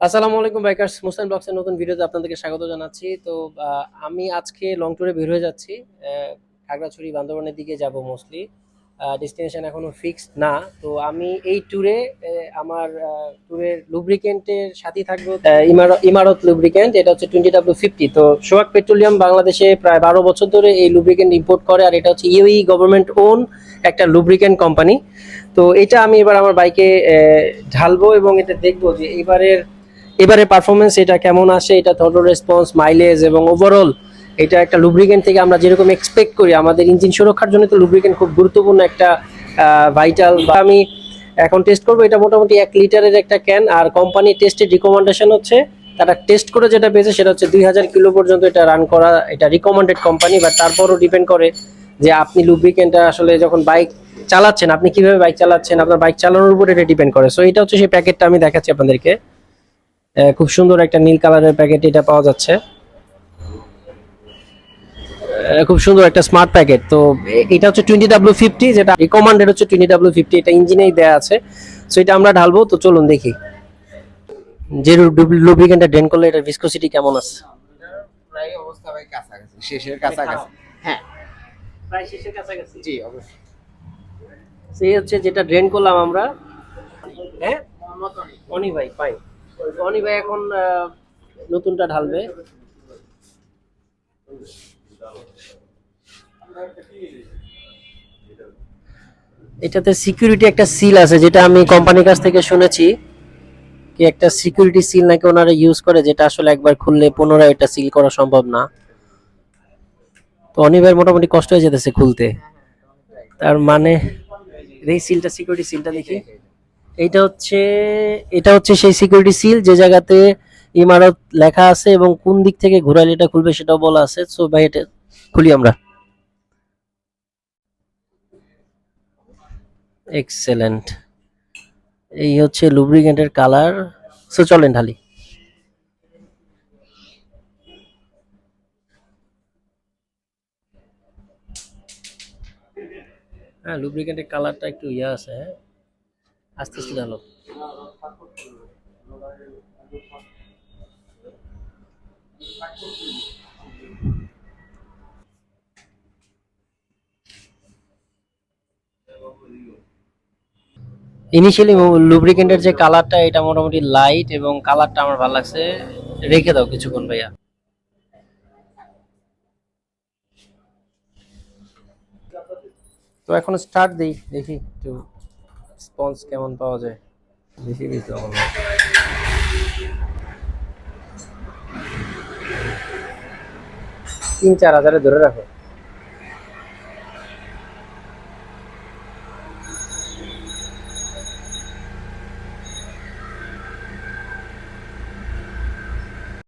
আসসালামু আলাইকুম বাইকার্স মুসলিম ব্লগসের নতুন ভিডিওতে আপনাদেরকে স্বাগত জানাচ্ছি। তো আমি আজকে লং ট্যুরে বের হয়ে যাচ্ছি। খাগড়াছড়ি, বান্দরবানের দিকে যাব মোস্টলি ডেস্টিনেশন এখনও ফিক্সড না। তো, আমি এই ট্যুরে আমার ট্যুরের লুব্রিকেন্টের সাথে থাকব। ইমারত লুব্রিকেন্ট এটা হচ্ছে টোয়েন্টি ডাব্লিউ ফিফটি তো, সোহাগ পেট্রোলিয়াম বাংলাদেশে প্রায় বারো বছর ধরে এই লুব্রিকেন্ট ইম্পোর্ট করে, আর এটা হচ্ছে ইউই গভর্নমেন্ট ওন একটা লুব্রিকেন্ট কোম্পানি তো, এটা আমি এবার আমার বাইকে ঢালবো এবং এটা দেখব যে এবারের এবারে পারফরমেন্স এটা কেমন আসে, এটা থ্রোটল রেসপন্স মাইলেজ এবং ওভারঅল এটা একটা লুব্রিকেন্ট থেকে আমরা যেরকম এক্সপেক্ট করি, আমাদের ইঞ্জিন সুরক্ষার জন্য তো লুব্রিকেন্ট খুব গুরুত্বপূর্ণ একটা ভাইটাল বা আমি এখন টেস্ট করব, এটা মোটামুটি এক লিটারের একটা ক্যান আর কোম্পানি টেস্টের রিকমেন্ডেশন হচ্ছে, তারা টেস্ট করে যেটা পেয়েছে সেটা হচ্ছে দুই হাজার কিলো পর্যন্ত এটা রান করা, এটা রিকমেন্ডেড কোম্পানি বা তারপরও ডিপেন্ড করে যে আপনি লুব্রিকেন্টটা আসলে যখন বাইক চালাচ্ছেন, আপনি কীভাবে বাইক চালাচ্ছেন, আপনার বাইক চালানোর উপর এটা ডিপেন্ড করে। সো এটা হচ্ছে সেই প্যাকেটটা আমি দেখাচ্ছি আপনাদেরকে। খুব সুন্দর একটা নীল কালারের প্যাকেট এটা পাওয়া যাচ্ছে। খুব সুন্দর একটা স্মার্ট প্যাকেট। তো এটা হচ্ছে টোয়েন্টি ডাব্লিউ ফিফটি যেটা রিকমান্ডেড হচ্ছে টোয়েন্টি ডাব্লিউ ফিফটি এটা ইঞ্জিনেই দেওয়া আছে। সো এটা আমরা ঢালবো তো চলুন দেখি। যে লুব্রিকেন্টটা ড্রেন করলে এটার ভিসকোসিটি কেমন আছে? প্রায় অবস্থা ভাই কাছাকাছি শেষের কাছাকাছি। হ্যাঁ। প্রায় শেষের কাছাকাছি। জি অবশ্যই। সেই হচ্ছে যেটা ড্রেন করলাম আমরা। হ্যাঁ? অনি ভাই ফাইন অনি ভাই এখন নতুনটা ঢালবে। এটাতে সিকিউরিটি একটা সিল আছে, যেটা আমি কোম্পানির কাছ থেকে শুনেছি কি একটা সিকিউরিটি সিল নাকি ওনারা ইউজ করে, যেটা আসলে একবার খুললে পুনরায় এটা সিল করা সম্ভব না। তো অনিভাইয়ের মোটামুটি কষ্ট হয়ে যেতেছে খুলতে। তার মানে এই সিলটা সিকিউরিটি সিলটা দেখি। এইটা হচ্ছে, এটা হচ্ছে সেই সিকিউরিটি সিল যে জায়গাতে ইমারত লেখা আছে এবং কোন দিক থেকে ঘোরালে এটা খুলবে সেটাও বলা আছে। সো ভাই, এটা খুলি আমরা। এক্সেলেন্ট এই হচ্ছে লুব্রিকেন্টের কালার সো চলেন ঢালি। হ্যাঁ লুব্রিকেন্টের কালারটা একটু ইয়ে আছে হ্যাঁ। আস্তে আস্তে ঢালো ইনিশিয়ালি লুব্রিকেন্টের যে কালারটা এটা মোটামুটি লাইট এবং কালারটা আমার ভালো লাগছে। রেখে দাও কিছুক্ষণ ভাইয়া। তো এখন স্টার্ট দিই, দেখি একটু। স্পন্স কেমন পাওয়া যায়? বেশি বেশি হবে। তিন চার হাজারে ধরে রাখো।